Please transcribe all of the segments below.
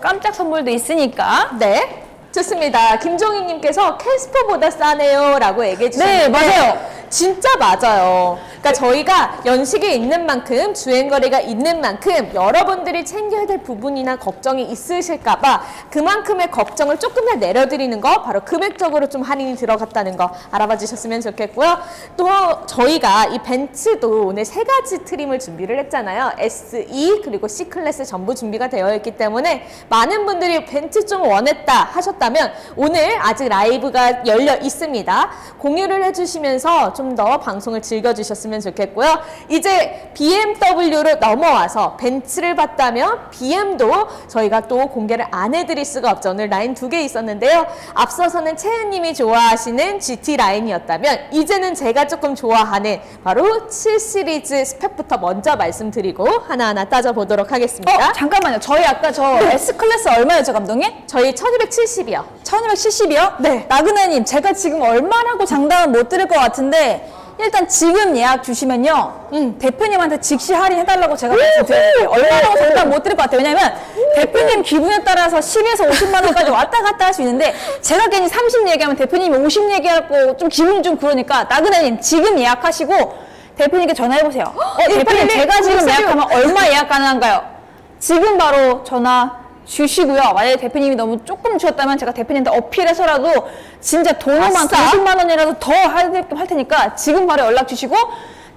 깜짝 선물도 있으니까. 네. 좋습니다. 김종희님께서 캐스퍼보다 싸네요. 라고 얘기해 주셨는데. 네, 맞아요. 진짜 맞아요. 그러니까 저희가 연식이 있는 만큼 주행거리가 있는 만큼 여러분들이 챙겨야 될 부분이나 걱정이 있으실까봐 그만큼의 걱정을 조금 더 내려드리는 거 바로 금액적으로 좀 할인이 들어갔다는 거 알아봐 주셨으면 좋겠고요. 또 저희가 이 벤츠도 오늘 세 가지 트림을 준비를 했잖아요. SE 그리고 C 클래스 전부 준비가 되어 있기 때문에 많은 분들이 벤츠 좀 원했다 하셨다면 오늘 아직 라이브가 열려 있습니다. 공유를 해주시면서 좀 더 방송을 즐겨주셨으면 좋겠고요. 이제 BMW로 넘어와서 벤츠를 봤다면 BM도 저희가 또 공개를 안 해드릴 수가 없죠. 오늘 라인 두 개 있었는데요. 앞서서는 채은님이 좋아하시는 GT 라인이었다면 이제는 제가 조금 좋아하는 바로 7 시리즈 스펙부터 먼저 말씀드리고 하나하나 따져보도록 하겠습니다. 어, 잠깐만요. 저희 아까 저 S 클래스 얼마였죠, 감독님? 저희 1270이요. 1270이요? 네. 나그네님, 제가 지금 얼마라고 장담은 못 드릴 것 같은데, 일단 지금 예약 주시면요, 음. 대표님한테 즉시 할인해달라고 제가 말씀드릴게요. 얼마라고 장담 못 드릴 것 같아요. 왜냐면, 대표님 기분에 따라서 10에서 50만 원까지 왔다 갔다 할 수 있는데, 제가 괜히 30 얘기하면 대표님이 50 얘기하고 좀 기분이 좀 그러니까, 나그네님, 지금 예약하시고, 대표님께 전화해보세요. 어, 대표님, 제가 지금. 예약하면 얼마 예약 가능한가요? 지금 바로 전화 주시고요. 만약에 대표님이 너무 조금 주셨다면 제가 대표님한테 어필해서라도 진짜 돈만 아싸. 90만 원이라도 더 할 테니까 지금 바로 연락 주시고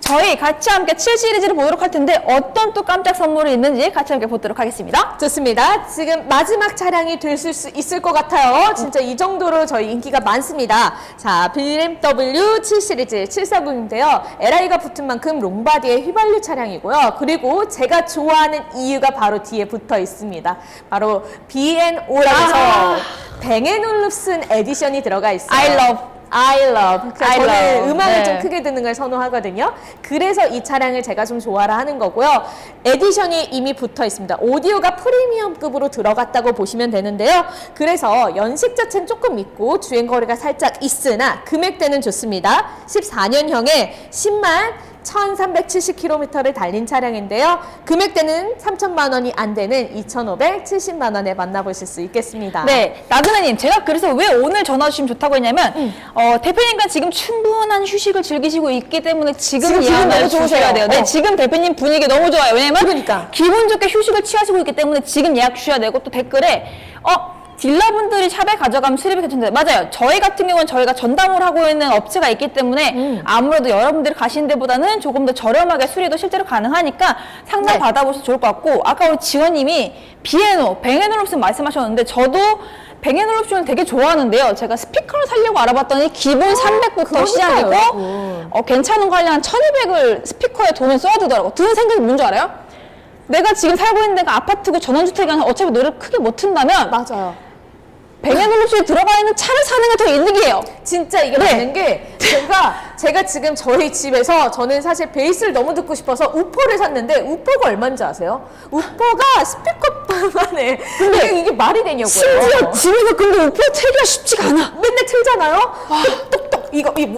저희 같이 함께 7 시리즈를 보도록 할 텐데 어떤 또 깜짝 선물이 있는지 같이 함께 보도록 하겠습니다. 좋습니다. 지금 마지막 차량이 될 수 있을 것 같아요. 진짜 이 정도로 저희 인기가 많습니다. 자, BMW 7 시리즈 740인데요. LI가 붙은 만큼 롱바디의 휘발유 차량이고요. 그리고 제가 좋아하는 이유가 바로 뒤에 붙어 있습니다. 바로 B&O라서 아. 뱅앤올룹슨 에디션이 들어가 있어요. I love. I love. 그러니까 I 저는 love. 음악을 네. 좀 크게 듣는 걸 선호하거든요. 그래서 이 차량을 제가 좀 좋아라 하는 거고요. 에디션이 이미 붙어 있습니다. 오디오가 프리미엄급으로 들어갔다고 보시면 되는데요. 그래서 연식 자체는 조금 있고 주행 거리가 살짝 있으나 금액대는 좋습니다. 14년형에 10만 1,370km를 달린 차량인데요. 금액대는 3천만 원이 안 되는 2,570만 원에 만나보실 수 있겠습니다. 네, 나그네님, 제가 그래서 왜 오늘 전화 주시면 좋다고 했냐면, 어, 대표님과 지금 충분한 휴식을 즐기시고 있기 때문에 지금 지금 예약을 너무 좋으세요. 주셔야 돼요. 네, 어. 지금 대표님 분위기 너무 좋아요. 왜냐면, 그러니까. 기분 좋게 휴식을 취하시고 있기 때문에 지금 예약 주셔야 되고, 또 댓글에, 어, 딜러분들이 샵에 가져가면 수리비 괜찮은데 맞아요. 저희 같은 경우는 저희가 전담을 하고 있는 업체가 있기 때문에 음. 아무래도 여러분들이 가시는 데보다는 조금 더 저렴하게 수리도 실제로 가능하니까 상담 네. 받아보셔도 좋을 것 같고 아까 우리 지원님이 비에노, 뱅에놀롭슨 말씀하셨는데 저도 뱅에놀롭션을 되게 좋아하는데요. 제가 스피커를 살려고 알아봤더니 기본 300부터 그러니까요. 시작이고 음. 어, 괜찮은 거 하려면 1200을 스피커에 돈을 써야 되더라고. 드는 생각이 뭔지 알아요? 내가 지금 살고 있는 데가 아파트고 전원주택이 아니라 어차피 노래를 크게 못 튼다면 맞아요. 뱅에놀롭션이 들어가 있는 차를 사는 게 더 이득이에요. 진짜 이게 네. 맞는 게 제가 제가 지금 저희 집에서 저는 사실 베이스를 너무 듣고 싶어서 우퍼를 샀는데 우퍼가 얼마인지 아세요? 우퍼가 스피커만에 이게, 이게 말이 되냐고요. 심지어 집에서 근데 우표 틀기가 쉽지가 않아. 맨날 틀잖아요. 똑똑똑 이거 이, 무-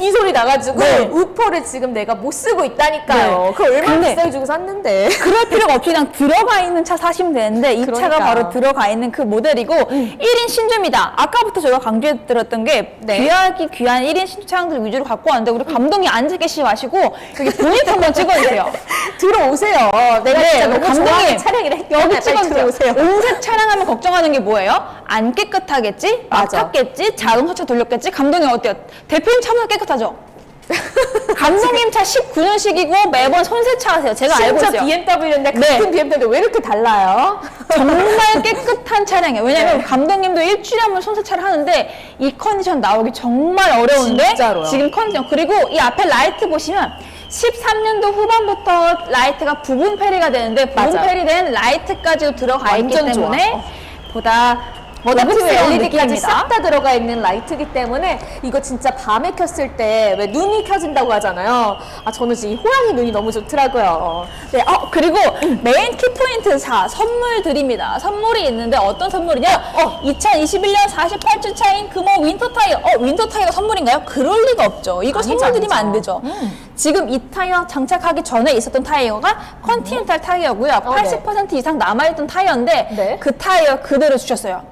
이 소리 나가지고 네. 우퍼를 지금 내가 못 쓰고 있다니까요. 네. 그 얼마나 근데- 비싸게 주고 샀는데. 그럴 필요가 없이 그냥 들어가 있는 차 사시면 되는데 이 차가 그러니까. 바로 들어가 있는 그 모델이고 1인 신조입니다. 아까부터 저희가 강조해 드렸던 게 네. 귀하기 귀한 1인 신조 차량들 위주로 갖고 왔는데 우리 감독이 앉아 계시지 마시고 여기 본인 한번 찍어주세요. 들어오세요. 내가 진짜 너무 감독님, 차량이라. 여기 찍어주세요. 은색 차량하면 걱정하는 게 뭐예요? 안 깨끗하겠지? 맞아. 막혔겠지? 자동 세차 돌렸겠지? 감독님 어때요? 대표님 차보다 깨끗 하죠? 감독님 차 19년식이고 매번 손세차 하세요. 제가 알고 있어요. BMW인데 네. 같은 BMW 왜 이렇게 달라요? 정말 깨끗한 차량이에요. 왜냐면 네. 감독님도 일주일에 한 번 손세차를 하는데 이 컨디션 나오기 정말 어려운데 진짜로요. 지금 컨디션 그리고 이 앞에 라이트 보시면 13년도 후반부터 라이트가 부분 페리가 되는데 부분 맞아요. 페리된 라이트까지도 들어가 있기 완전 좋아. 때문에 어. 보다 고급스러운 LED까지. 싹 다 들어가 있는 라이트기 때문에 이거 진짜 밤에 켰을 때 왜 눈이 켜진다고 하잖아요. 아 저는 지금 이 호랑이 눈이 너무 좋더라고요. 네, 어, 그리고 메인 키포인트 4 선물 드립니다. 선물이 있는데 어떤 선물이냐? 어, 2021년 48주 차인 금호 윈터 타이어. 어, 윈터 타이어 선물인가요? 그럴 리가 없죠. 이거 아니죠, 선물 드리면 아니죠. 안 되죠. 지금 이 타이어 장착하기 전에 있었던 타이어가 컨티넨탈 타이어고요. 어, 네. 80% 이상 남아있던 타이어인데 네. 그 타이어 그대로 주셨어요.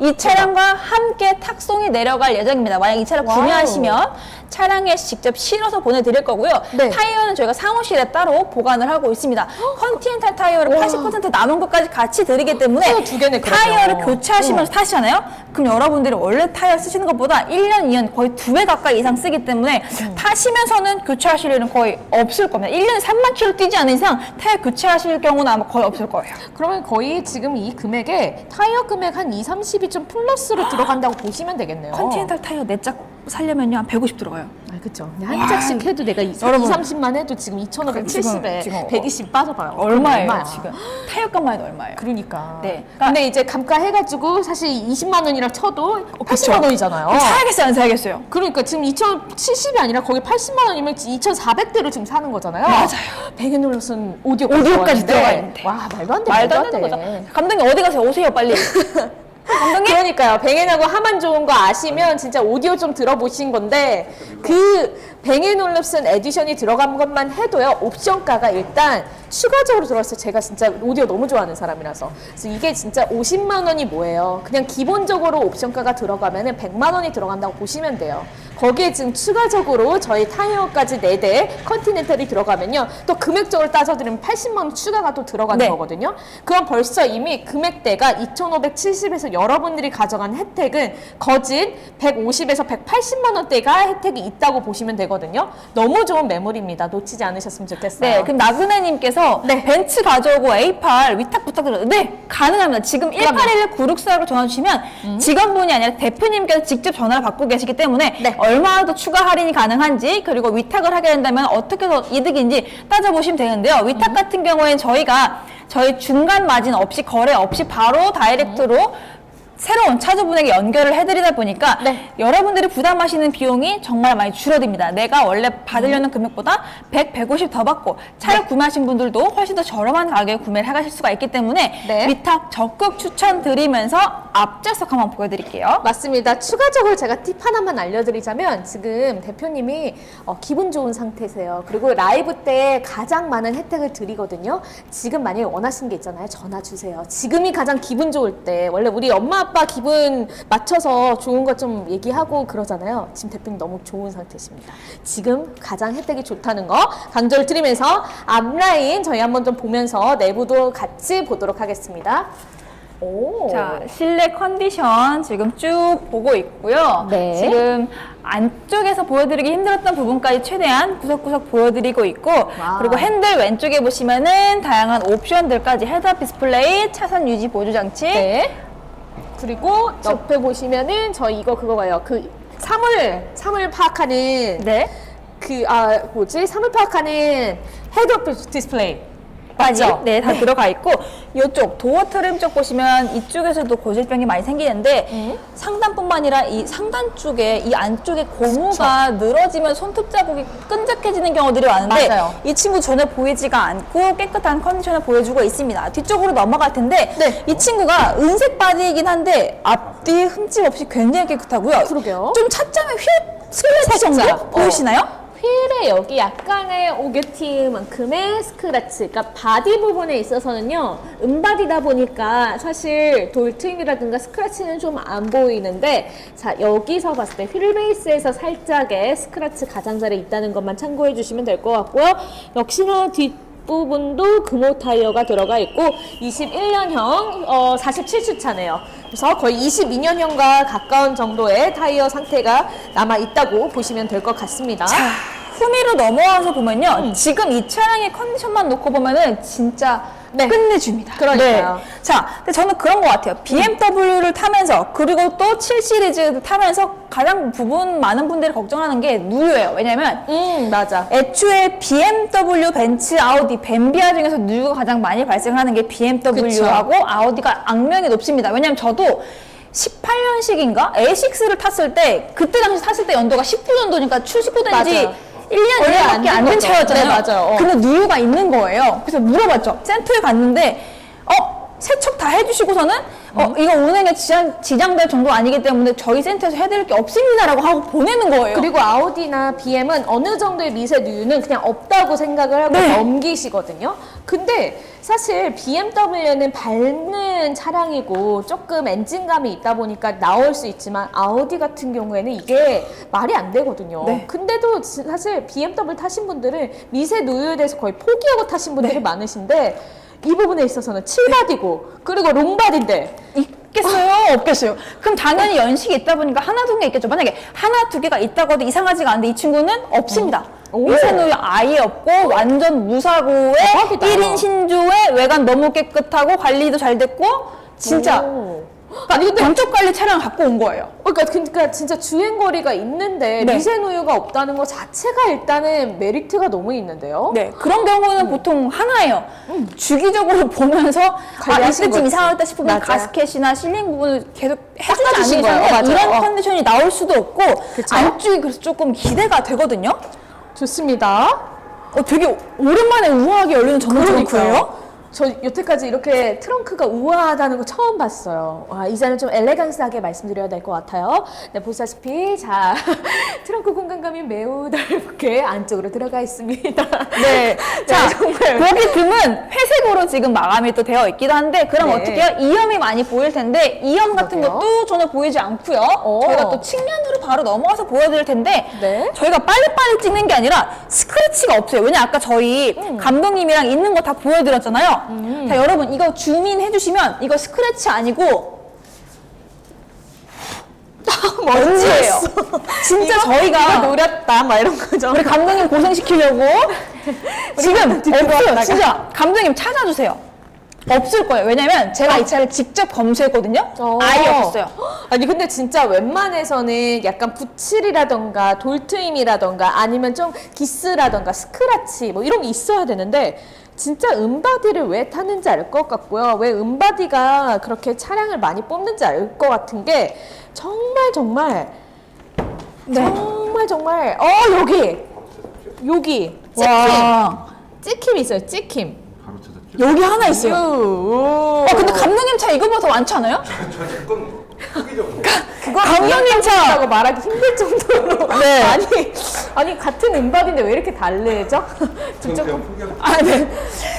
이 차량과 함께 탁송이 내려갈 예정입니다. 만약 이 차를 와우. 구매하시면 차량에 직접 실어서 보내드릴 거고요. 네. 타이어는 저희가 사무실에 따로 보관을 하고 있습니다. 컨티넨탈 타이어를 80% 남은 것까지 같이 드리기 때문에 타이어 두 개네, 그러면. 타이어를 교체하시면서 타시잖아요. 그럼 여러분들이 원래 타이어 쓰시는 것보다 1년, 2년 거의 두 배 가까이 이상 쓰기 때문에 음. 타시면서는 교체하실 일은 거의 없을 겁니다. 1년에 3만 킬로 뛰지 않는 이상 타이어 교체하실 경우는 아마 거의 없을 거예요. 그러면 거의 지금 이 금액에 타이어 금액 한 2, 30이 좀 플러스로 들어간다고 보시면 되겠네요. 컨티넨탈 타이어 네 짝 살려면요 한 150 들어가요. 아, 그쵸. 그냥 한 짝씩 해도 내가 2, 여러분. 30만 해도 지금 2,570에 지금, 지금 120 빠져봐요. 얼마예요 얼마야? 지금? 타이어값만 해도 얼마예요? 그러니까. 네. 근데 이제 감가 해가지고 사실 20만 원이랑 쳐도 80만 원이잖아요. 그럼 사야겠어요, 안 사야겠어요? 그러니까 지금 2,070이 아니라 거의 80만 원이면 2,400대로 지금 사는 거잖아요. 맞아요. 오디오 오디오까지 들어가 있는데. 와 말도 안 돼. 말도 안 되는 거죠. 감독님 어디 가세요? 오세요 빨리. 감독님? 그러니까요. 뱅앤하고 하만 좋은 거 아시면 진짜 오디오 좀 들어보신 건데 그 뱅앤올럽슨 에디션이 들어간 것만 해도요. 옵션가가 일단 추가적으로 들어왔어요. 제가 진짜 오디오 너무 좋아하는 사람이라서. 그래서 이게 진짜 50만 원이 뭐예요. 그냥 기본적으로 옵션가가 들어가면 은 100만 원이 들어간다고 보시면 돼요. 거기에 지금 추가적으로 저희 타이어까지 4대 컨티넨탈이 들어가면요. 또 금액적으로 따져드리면 80만 원 추가가 또 들어가는 네. 거거든요. 그럼 벌써 이미 금액대가 2,570에서 여러분들이 가져간 혜택은 거진 150에서 180만 원대가 혜택이 있다고 보시면 되거든요. 너무 좋은 매물입니다. 놓치지 않으셨으면 좋겠어요. 네, 그럼 나그네님께서 네. 벤츠 가져오고 A8 위탁 부탁드려요. 네, 가능합니다. 지금 1811 964로 전화 주시면 직원분이 아니라 대표님께서 직접 전화를 받고 계시기 때문에 네. 얼 마나 더 추가 할인이 가능한지 그리고 위탁을 하게 된다면 어떻게 더 이득인지 따져보시면 되는데요. 위탁 같은 경우에는 저희가 저희 중간 마진 없이 거래 없이 바로 다이렉트로 새로운 차주분에게 연결을 해드리다 보니까 네. 여러분들이 부담하시는 비용이 정말 많이 줄어듭니다. 내가 원래 받으려는 금액보다 100, 150 더 받고 차를 네. 구매하신 분들도 훨씬 더 저렴한 가격에 구매를 해가실 수가 있기 때문에 네. 위탁 적극 추천드리면서 앞좌석 한번 보여드릴게요. 맞습니다. 추가적으로 제가 팁 하나만 알려드리자면 지금 대표님이 어, 기분 좋은 상태세요. 그리고 라이브 때 가장 많은 혜택을 드리거든요. 지금 만약에 원하시는 게 있잖아요. 전화 주세요. 지금이 가장 기분 좋을 때 원래 우리 엄마 아빠 기분 맞춰서 좋은 거좀 얘기하고 그러잖아요. 지금 대표님 너무 좋은 상태십니다. 지금 가장 혜택이 좋다는 거 강조를 드리면서 앞라인 저희 한번 좀 보면서 내부도 같이 보도록 하겠습니다. 오. 자, 실내 컨디션 지금 쭉 보고 있고요. 네. 지금 안쪽에서 보여드리기 힘들었던 부분까지 최대한 구석구석 보여드리고 있고, 와우. 그리고 핸들 왼쪽에 보시면은 다양한 옵션들까지 헤드업 디스플레이, 차선 유지 보조 장치, 네. 그리고 옆에 보시면은 저 이거 그거가요. 그 사물 사물 파악하는 네. 그 아 뭐지 사물 파악하는 헤드업 디스플레이 맞죠? 네, 다 들어가 있고 이쪽 도어 트림 쪽 보시면 이쪽에서도 고질병이 많이 생기는데 음. 상단뿐만 아니라 이 상단 쪽에 이 안쪽에 고무가 늘어지면 손톱 자국이 끈적해지는 경우들이 많은데 맞아요. 이 친구 전혀 보이지가 않고 깨끗한 컨디션을 보여주고 있습니다. 뒤쪽으로 넘어갈 텐데 네. 이 친구가 은색 바디이긴 한데 앞뒤 흠집 없이 굉장히 깨끗하고요. 그러게요. 좀 차점에 휘 스크래치 정도. 보이시나요? 휠에 여기 약간의 오게티만큼의 스크래치, 그러니까 바디 부분에 있어서는요, 은바디다 보니까 사실 돌트임이라든가 스크래치는 좀 안 보이는데, 자, 여기서 봤을 때 휠 베이스에서 살짝의 스크래치 가장자리에 있다는 것만 참고해 주시면 될 것 같고요. 역시나 뒷 부분도 금호 타이어가 들어가 있고 21년형 어, 47주차네요. 그래서 거의 22년형과 가까운 정도의 타이어 상태가 남아 있다고 보시면 될 것 같습니다. 자, 후미로 넘어와서 보면요. 음. 지금 이 차량의 컨디션만 놓고 보면은 진짜 네. 끝내줍니다. 그러니까요. 네. 자, 근데 저는 그런 것 같아요. BMW를 타면서 그리고 또 7 시리즈 타면서 가장 부분 많은 분들이 걱정하는 게 누유예요. 왜냐면 음 맞아. 애초에 BMW, 벤츠, 아우디, 벤비아 중에서 누유가 가장 많이 발생하는 게 BMW하고 아우디가 악명이 높습니다. 왜냐면 저도 18년식인가? A6를 탔을 때 그때 당시 탔을 때 연도가 19년도니까 출시된 지 맞아요. 1년 얼마 안안 된. 차였잖아요. 네, 맞아요. 어. 근데 누유가 있는 거예요. 그래서 물어봤죠. 센터에 갔는데 어 세척 다 해주시고서는 어, 음. 이거 운행에 지장, 지장될 정도 아니기 때문에 저희 센터에서 해드릴 게 없습니다라고 하고 보내는 거예요. 그리고 아우디나 BM은 어느 정도의 미세 누유는 그냥 없다고 생각을 하고 네. 넘기시거든요. 근데 사실 BMW는 밝는 차량이고 조금 엔진감이 있다 보니까 나올 수 있지만 아우디 같은 경우에는 이게 말이 안 되거든요. 네. 근데도 지- 사실 BMW 타신 분들은 미세 누유에 대해서 거의 포기하고 타신 분들이 네. 많으신데 이 부분에 있어서는 7바디고 그리고 롱바디인데 있겠어요? 없겠어요? 그럼 당연히 연식이 있다 보니까 하나 두 개 있겠죠. 만약에 하나 두 개가 있다고 해도 이상하지가 않은데 이 친구는 없습니다. 오. 미세누유 아예 없고 완전 무사고에 대박이다. 1인 신조에 외관 너무 깨끗하고 관리도 잘 됐고 진짜 오. 아니 근데 전적 관리 차량 갖고 온 거예요. 그러니까, 그러니까 진짜 주행 거리가 있는데 네. 미세 누유가 없다는 것 자체가 일단은 메리트가 너무 있는데요. 네, 그런 경우는 보통 하나예요. 주기적으로 보면서 아, 관리하신 이때쯤 거지. 이상하다 싶으면 맞아요. 가스켓이나 실링 부분을 계속 해주지 닦아주신 않는 거예요. 이상은 맞아요. 이런 어. 컨디션이 나올 수도 없고 그쵸. 안쪽이 그래서 조금 기대가 되거든요. 좋습니다. 어, 되게 오랜만에 우아하게 열리는 트렁크예요. 저 여태까지 이렇게 트렁크가 우아하다는 거 처음 봤어요. 와, 이제는 좀 엘레강스하게 말씀드려야 될 것 같아요. 네, 보시다시피 자 트렁크 공간감이 매우 넓게 안쪽으로 들어가 있습니다. 네. 자, 정말. 보기 등은 회색으로 지금 마감이 또 되어 있기도 한데, 그럼 네. 어떻게 해요? 이염이 많이 보일 텐데, 이염 같은 그러게요. 것도 전혀 보이지 않고요. 오. 저희가 또 측면으로 바로 넘어가서 보여드릴 텐데, 네. 저희가 빨리빨리 찍는 게 아니라 스크래치가 없어요. 왜냐, 아까 저희 음. 감독님이랑 있는 거 다 보여드렸잖아요. 자, 여러분, 이거 줌인 해주시면, 이거 스크래치 아니고, 먼지예요. 진짜 저희가 이거 노렸다 막 이런 거죠. 우리 감독님 고생시키려고 지금 없어요. 진짜 감독님 찾아주세요. 없을 거예요. 왜냐면 제가 이 차를 직접 검수했거든요. 어. 아예 없었어요. 아니 근데 진짜 웬만해서는 약간 붓칠이라던가 돌트임이라던가 아니면 좀 기스라던가 스크라치 뭐 이런 게 있어야 되는데 진짜 은바디를 왜 타는지 알 것 같고요. 왜 은바디가 그렇게 차량을 많이 뽑는지 알 것 같은 게 정말 정말 네. 정말 정말 어 여기 여기 찍힘 와 찍힘 있어요. 찍힘. 바로 찾았죠. 여기 하나 있어요. 오. 어 근데 감독님 차 이거보다 더 많지 않아요? 저 그건 크기적으로. 그거 감독님 차! 라고 말하기 힘들 정도로 네. 아니 아니 같은 은바디인데 왜 이렇게 그냥 포기하고 아, 네.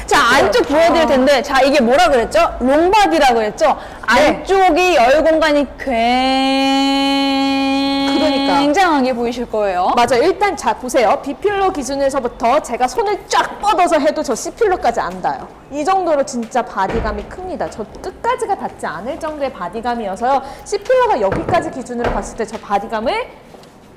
자, 안쪽 보여드릴 텐데, 자, 이게 뭐라 그랬죠? 롱바디라고 그랬죠? 안쪽이 열 공간이 그러니까. 굉장하게 보이실 거예요. 맞아 일단 자 보세요 B필러 기준에서부터 제가 손을 쫙 뻗어서 해도 저 C필러까지 안 닿아요 이 정도로 진짜 바디감이 큽니다 저 끝까지가 닿지 않을 정도의 바디감이어서요 C필러가 여기까지 기준으로 봤을 때 저 바디감을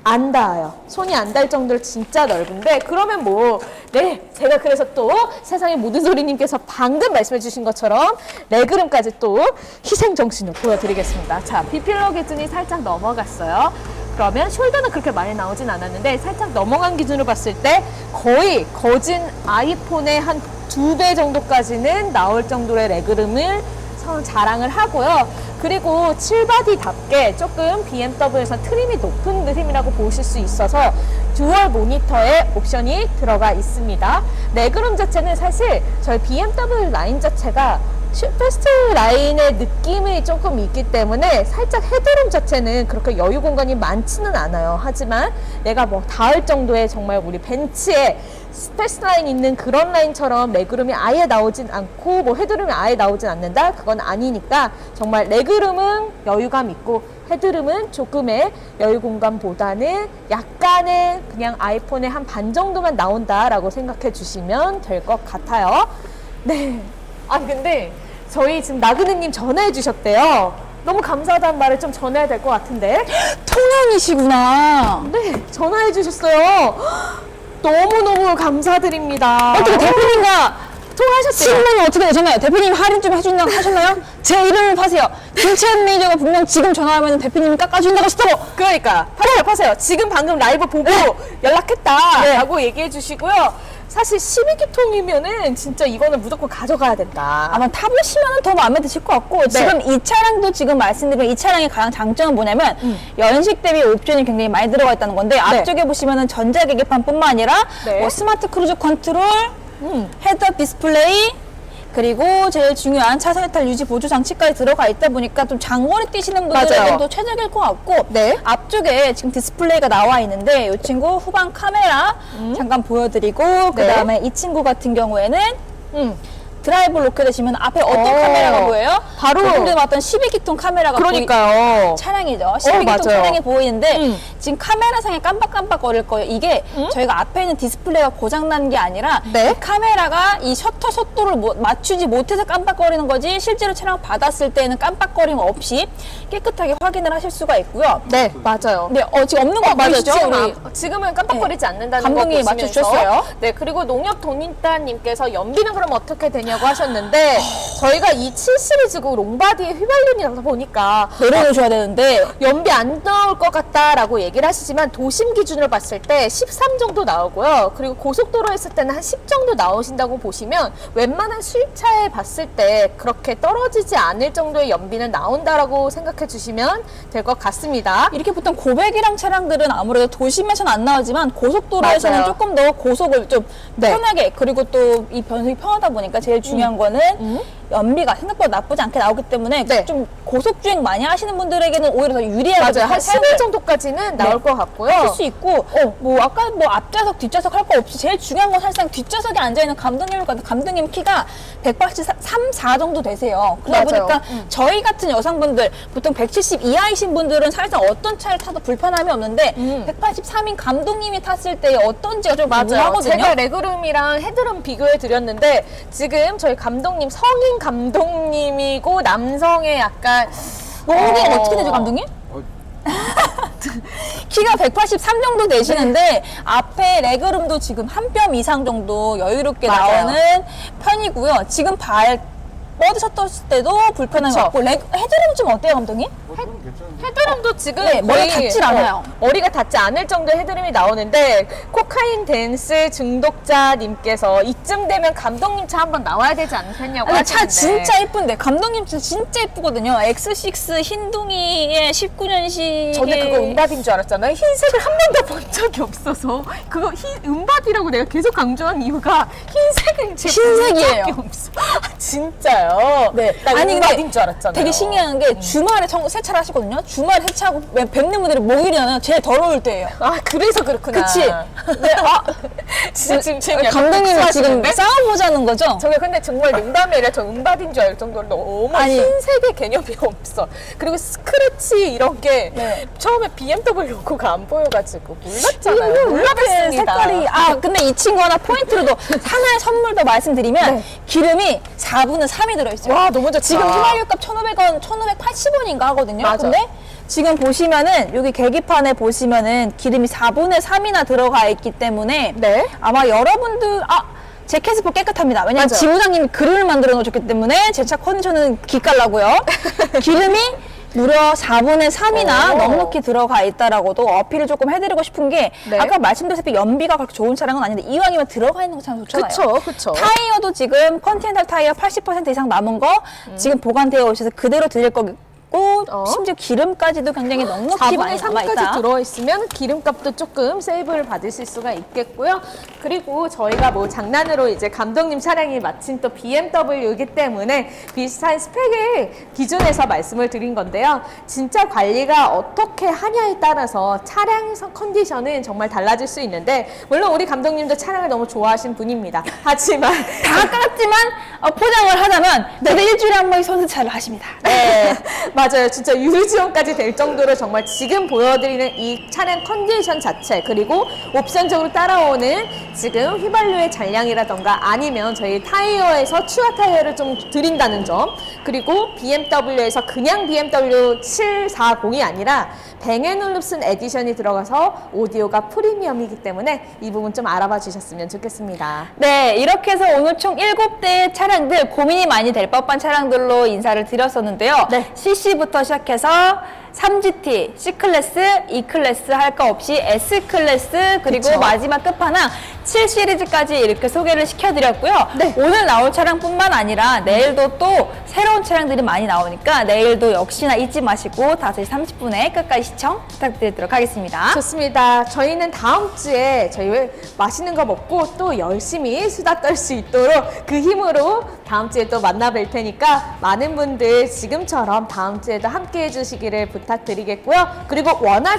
안 닿아요. 손이 안 닿을 정도로 진짜 넓은데 그러면 뭐 네 제가 그래서 또 세상의 모든 소리님께서 방금 말씀해 주신 것처럼 레그룸까지 또 희생 정신을 보여드리겠습니다. 자 비필러 기준이 살짝 넘어갔어요. 그러면 숄더는 그렇게 많이 나오진 않았는데 살짝 넘어간 기준으로 봤을 때 거의 거진 아이폰의 한 두 배 정도까지는 나올 정도의 레그룸을 서- 자랑을 하고요. 그리고 7바디답게 조금 BMW에서 트림이 높은 트림이라고 보실 수 있어서 듀얼 모니터에 옵션이 들어가 있습니다. 레그룸 자체는 사실 저희 BMW 라인 자체가 슈퍼스트 라인의 느낌이 조금 있기 때문에 살짝 헤드룸 자체는 그렇게 여유 공간이 많지는 않아요. 하지만 내가 뭐 닿을 정도의 정말 우리 벤츠에 스페이스 라인 있는 그런 라인처럼 레그룸이 아예 나오진 않고 뭐 헤드룸이 아예 나오진 않는다? 그건 아니니까 정말 레그룸은 여유감 있고 헤드룸은 조금의 여유 공간보다는 약간의 그냥 아이폰의 한 반 정도만 나온다라고 생각해 주시면 될 것 같아요. 네. 아 근데 저희 지금 나그네님 전화해 주셨대요. 너무 감사하다는 말을 좀 전해야 될 것 같은데. 통영이시구나. 네, 전화해 주셨어요. 너무너무 감사드립니다. 어떻게 대표님과 통화하셨대요? 신문은 어떻게 되셨나요? 대표님 할인 좀 해준다 하셨나요? 제 이름을 파세요. 김채연 매니저가 분명 지금 전화하면 대표님이 깎아준다고 하시다고. 그러니까 파세요, 파세요. 지금 방금 라이브 보고 연락했다라고 얘기해 주시고요. 사실 12기통이면은 진짜 이거는 무조건 가져가야 된다. 아마 타보시면 더 마음에 드실 것 같고 지금 이 차량도 지금 말씀드린 이 차량의 가장 장점은 뭐냐면 연식 대비 옵션이 굉장히 많이 들어가 있다는 건데 앞쪽에 보시면은 전자 계기판뿐만 아니라 네. 뭐 스마트 크루즈 컨트롤, 음. 헤드업 디스플레이, 그리고 제일 중요한 차선 이탈 유지 보조 장치까지 들어가 있다 보니까 좀 장거리 뛰시는 분들에게도. 최적일 것 같고 네. 앞쪽에 지금 디스플레이가 나와 있는데 이 친구 후방 카메라 잠깐 보여드리고 네. 그 다음에 이 친구 같은 경우에는 음. 드라이브 로켓 되시면 앞에 어떤 어. 카메라가 보여요? 바로- 조금 봤던 12기통 카메라가 보이, 그러니까요. 차량이죠. 어, 12기통 맞아요. 차량이 보이는데 음. 지금 카메라상에 깜빡깜빡 거릴 거예요. 이게 저희가 앞에 있는 디스플레이가 고장난 게 아니라 네. 이 카메라가 이 셔터 속도를 못- 맞추지 못해서 깜빡거리는 거지 실제로 차량 받았을 때는 깜빡거림 없이 깨끗하게 확인을 하실 수가 있고요. 네, 맞아요. 네, 어, 지금 없는 거 맞아요. 보이시죠? 지금 우리? 아- 지금 은 깜빡거리지 않는다는 감독님이 거 보시면서 맞춰주셨어요. 네, 그리고 농협 돈인따님께서 연비는 그럼 어떻게 되냐고 하셨는데 저희가 이 7 시리즈고 롱바디에 휘발유이라서 보니까 내려놓으셔야 되는데 연비 안 나올 것 같다라고 얘기를 하시지만 도심 기준으로 봤을 때 13 정도 나오고요. 그리고 고속도로 했을 때는 한 10 정도 나오신다고 보시면 웬만한 수입차에 봤을 때 그렇게 떨어지지 않을 정도의 연비는 나온다라고 생각해 주시면 될 것 같습니다. 이렇게 보통 고백이랑 차량들은 아무래도 도심에서는 안 나오지만 고속도로에서는 맞아요. 조금 더 고속을 좀 네. 편하게 그리고 또 이 변속이 편하다 보니까 제일 중요한 거는 연비가 생각보다 나쁘지 않게 나오기 때문에 네. 좀 고속 주행 많이 하시는 분들에게는 오히려 더 유리하게 맞아요. 한11 정도까지는 나올 것 같고요. 할수 있고 뭐 아까 뭐 앞좌석 뒷좌석 할 거 없이 제일 중요한 건 사실상 뒷좌석에 앉아 있는 감독님일 것 같아요. 감독님 키가 183, 4 정도 되세요. 그러다 맞아요. 보니까 저희 같은 여성분들 보통 170 이하이신 분들은 사실상 어떤 차를 타도 불편함이 없는데 183인 감독님이 탔을 때 어떤지가 좀 맞아요. 궁금하거든요. 제가 레그룸이랑 헤드룸 비교해 드렸는데 지금 저희 감독님 성인 감독님이고 남성의 약간 몸이 어. 어... 떻게 되죠, 감독님? 어, 키가 183 정도 되시는데 앞에 레그룸도 지금 한 뼘 이상 정도 여유롭게 맞아요. 나오는 편이고요. 지금 발 뻗으셨을 때도 불편함이 그쵸. 없고 레그, 헤드룸 좀 어때요, 감독님? 뭐 저는 괜찮은데. 헤드룸도 지금 네, 머리가 거의, 닿질 않아요. 어, 머리가 닿지 않을 정도의 헤드룸이 나오는데 코카인 댄스 중독자님께서 이쯤 되면 감독님 차 한번 나와야 되지 않겠냐고 아니, 차 하시는데 진짜 예쁜데 감독님 차 진짜 예쁘거든요. X6 흰둥이의 19년식의 저는 그거 은바디인 줄 알았잖아요. 흰색을 한 번도 본 적이 없어서 그거 흰 은바디라고 내가 계속 강조한 이유가 흰색을 제가 흰색이에요. 본 적이 없어. 아, 진짜요? 네. 나 아니, 근데 은바디인 줄 알았잖아요. 되게 신기한 게 주말에 청- 세차를 하시거든요. 주말에 세차하고 왜 뵙는 분들이 목요일이나 제일 더러울 때예요. 아 그래서 그렇구나. 그치? 네, 아 진짜 지금 지금 약간 감독님이 지금 복수하시는데? 싸워보자는 거죠? 저게 근데 정말 농담이 아니라 저 은바디인 줄 알 정도로 너무 아니. 흰색의 개념이 없어. 그리고 스크래치 이런 게 네. 처음에 BMW 로고가 안 보여가지고 몰랐잖아요. 이렇게 몰랐습니다. 색깔이 아 근데 이 친구 하나 포인트로도 하나의 선물 더 말씀드리면 네. 기름이 4분의 3이 들어있어요. 와 너무 좋다. 지금 휘발유 값 1,500원, 1,580원인가 하거든요. 맞아. 근데 지금 보시면은 여기 계기판에 보시면은 기름이 4분의 3이나 들어가 있기 때문에 네. 아마 여러분들 아 제캐스포 깨끗합니다. 왜냐면 맞아요. 지부장님이 그릇을 만들어 놓으셨기 때문에 제 차 컨디션은 기깔나고요. 기름이 무려 4분의 3이나 오. 넉넉히 들어가 있다라고도 어필을 조금 해드리고 싶은 게 네. 아까 말씀드렸다시피 연비가 그렇게 좋은 차량은 아닌데 이왕이면 들어가 있는 거 참 좋잖아요. 그쵸 그쵸. 타이어도 지금 컨티넨탈 타이어 80% 이상 남은 거 지금 보관되어 있어서 그대로 드릴 거 고 어. 심지어 기름까지도 굉장히 넉넉히 많이 4분의 남아 3까지 있다. 들어있으면 기름값도 조금 세이브를 받으실 수가 있겠고요. 그리고 저희가 뭐 장난으로 이제 감독님 차량이 마침 또 BMW이기 때문에 비슷한 스펙의 기준에서 말씀을 드린 건데요. 진짜 관리가 어떻게 하냐에 따라서 차량 컨디션은 정말 달라질 수 있는데 물론 우리 감독님도 차량을 너무 좋아하신 분입니다. 하지만 다 깠지만 어, 포장을 하자면 대대 일주일에 한 번씩 선수차를 하십니다. 네, 맞아요. 진짜 유지원까지 될 정도로 정말 지금 보여드리는 이 차량 컨디션 자체 그리고 옵션적으로 따라오는 지금 휘발유의 잔량이라던가 아니면 저희 타이어에서 추가 타이어를 좀 드린다는 점 그리고 BMW에서 그냥 BMW 740이 아니라 뱅앤올룹슨 에디션이 들어가서 오디오가 프리미엄이기 때문에 이 부분 좀 알아봐 주셨으면 좋겠습니다. 네, 이렇게 해서 오늘 총 7대의 차량들, 고민이 많이 될 법한 차량들로 인사를 드렸었는데요. 네. CC부터 시작해서 3GT, C클래스, E클래스 할 거 없이 S클래스 그리고 그쵸. 마지막 끝판왕 7시리즈까지 이렇게 소개를 시켜드렸고요. 네. 오늘 나올 차량뿐만 아니라 내일도 또 새로운 차량들이 많이 나오니까 내일도 역시나 잊지 마시고 5시 30분에 끝까지 시청 부탁드리도록 하겠습니다. 좋습니다. 저희는 다음 주에 저희 왜 맛있는 거 먹고 또 열심히 수다 떨 수 있도록 그 힘으로 다음 주에 또 만나 뵐 테니까 많은 분들 지금처럼 다음 주에도 함께 해주시기를 부탁드리겠고요. 그리고 원하